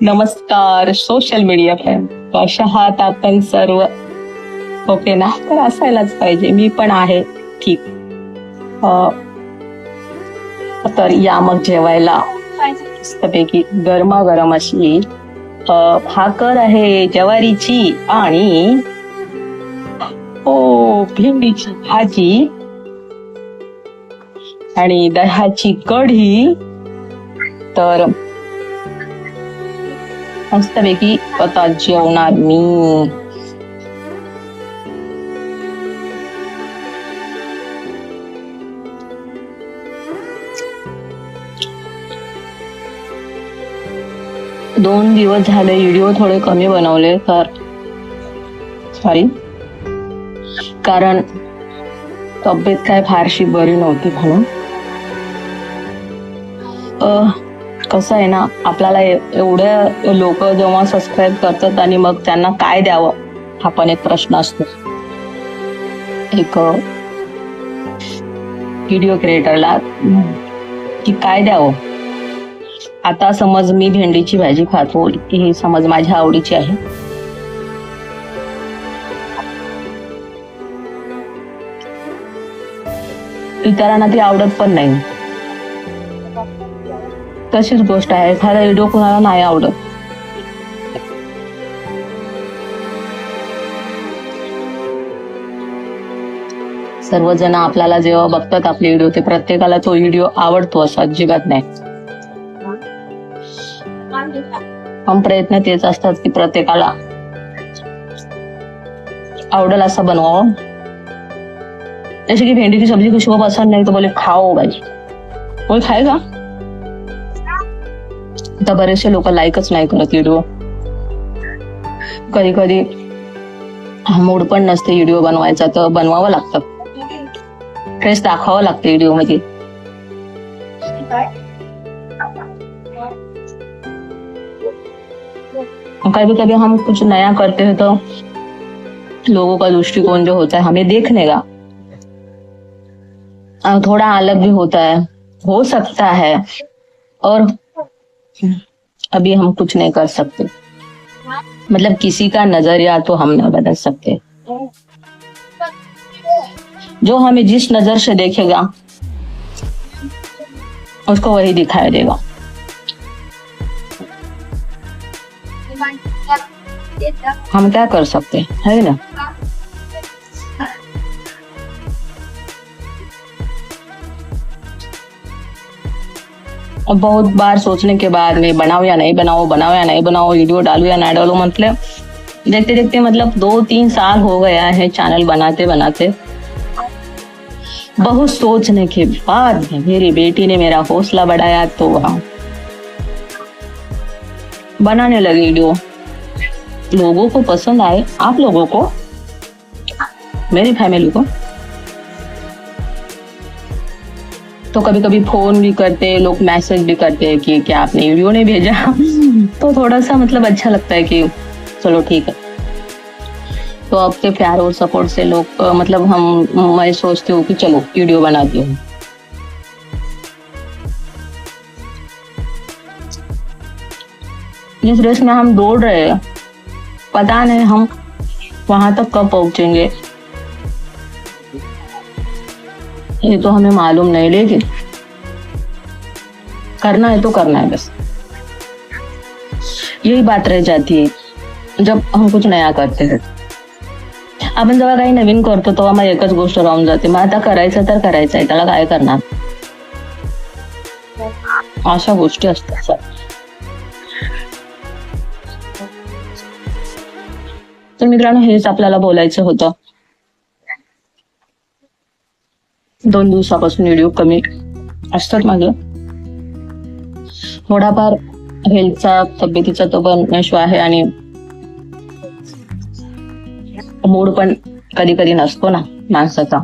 नमस्कार social media fan कशा आहात आपण सर्व. ओके ना? तर असायलाच पाहिजे. मी पण आहे ठीक. अं, तर या मग जेवायला. मस्तपैकी गरमागरम अशी. अं, भाकर आहे ज्वारीची आणि हो भेंडीची भाजी. आणि दह्याची कढी. तर मस्तपैकी आता जेवणार मी दोन दिवस झाले व्हिडिओ थोडे कमी बनवले तर सॉरी कारण तब्येत काय फारशी बरी नव्हती म्हणून. कसं आहे ना आपल्याला ए- एवढ्या लोक जेव्हा सबस्क्राईब करतात आणि मग त्यांना काय द्यावं हा पण एक प्रश्न असतो. एक व्हिडिओ क्रिएटरला की काय द्यावं? आता समज मी भेंडीची भाजी खातो ही समज माझ्या आवडीची आहे. इतरांना ती आवडत पण नाही. तशीच गोष्ट आहे. एखादा व्हिडिओ कोणाला नाही आवडत. सर्वजण आपल्याला जेव्हा बघतात आपले व्हिडिओ ते प्रत्येकाला तो व्हिडिओ आवडतो असं अजिबात नाही. पण प्रयत्न तेच असतात की प्रत्येकाला आवडेल असं बनवावं. जसे की भेंडीची सब्जी कशी पसंत नाही तर बोले खाओ भाई. खाय का? आता बरेचसे लोक लाईकच नाही करत व्हिडिओ कधी कधी मूड पण नसते व्हिडिओ बनवायचा तर बनवावं लागतं. फ्रेश दाखवावं लागतं व्हिडिओमध्ये. कभी कभी हम कुछ नया करते हैं तो लोगों का दृष्टिकोण जो होता है हमें देखने का थोड़ा अलग भी होता है हो सकता है। और अभी हम कुछ नहीं कर सकते। मतलब किसी का नज़रिया तो हम नहीं बदल सकते। जो हमें जिस नज़र से देखेगा, उसको वही दिखाई देगा। हम क्या कर सकते है? ना? और बहुत बार सोचने के बाद में बनाओ या नहीं बनाओ बनाओ या नहीं बनाओ, वीडियो डालू या नहीं डालू मतलब देखते देखते मतलब दो तीन साल हो गया है चैनल बनाते बनाते। बहुत सोचने के बाद मेरी बेटी ने मेरा हौसला बढ़ाया तो वहाँ बनाने लगी वीडियो। लोगों को पसंद आए? आप लोगों को? मेरी फैमिली को? तो कभी कभी फ़ोन भी करते हैं, लोग मैसेज भी करते हैं कि क्या आपने वीडियो नहीं भेजा? तो थोड़ा सा मतलब अच्छा लगता है कि चलो ठीक है। तो आपके प्यार और सपोर्ट से लोग मतलब हम, मैं सोचती हूँ कि चलो वीडियो बनाती हूँ। जिस रेस में हम दौड़ रहे हैं, पता नहीं हम वहाँ तक कब पहुँचेंगे। ये तो हमें मालूम नहीं लेकिन करना है तो करना है बस। यही बात रह जाती है जब हम कुछ नया करते हैं। आपण जेव्हा काही नवीन करतो तेव्हा मग एकच गोष्ट राहून जाते मग आता करायचं तर करायचं आहे त्याला काय करणार? अशा गोष्टी असतात सर। तर मित्रांनो हेच आपल्याला बोलायचं होतं। दोन दिवसापासून व्हिडिओ कमी असतात माझं थोडाफार हेल्थचा तब्येतीचा तो पण इश्यू आहे आणि मूड पण कधी कधी नसतो ना माणसाचा.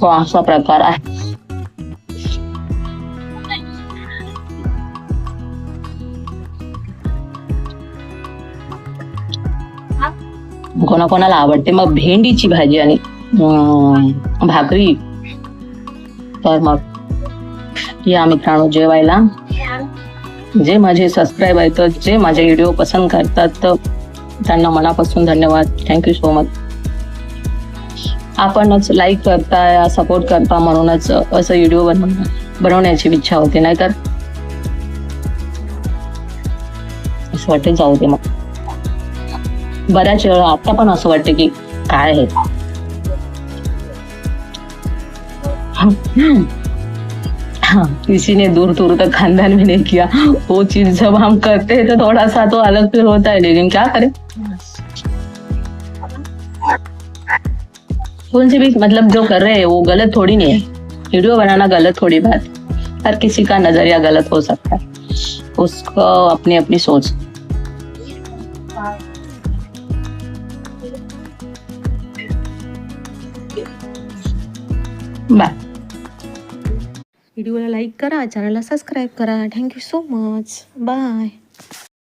तो असा प्रकार आहे. कोणाकोणाला आवडते. मग भेंडीची भाजी आणि भाकरी. तर मग या मित्रांनो जेवायला. जे माझे सबस्क्राईब आहेत जे माझे व्हिडिओ पसंत करतात तर त्यांना मनापासून धन्यवाद. थँक्यू सो मच आपणच लाईक या सपोर्ट करता म्हणूनच असं व्हिडिओ बनव बनवण्याची इच्छा होती. नाहीतर असं वाटत जाऊ दे मग. बऱ्याच वेळा आता पण असं वाटतं की काय आहे? इसीने किसी ने दूर दूर तक खानदान भी नहीं किया. वो चीज जब हम करते हैं तो थोड़ा सा तो अलग फिर होता है लेकिन क्या करें? कौन से भी मतलब जो कर रहे हैं वो गलत थोड़ी नहीं है। वीडियो बनाना गलत थोड़ी बात हर किसी का नजरिया गलत हो सकता है। उसको अपनी अपनी सोच। बाय. व्हिडिओला लाईक करा चॅनलला सबस्क्राईब करा. Thank you so much. Bye.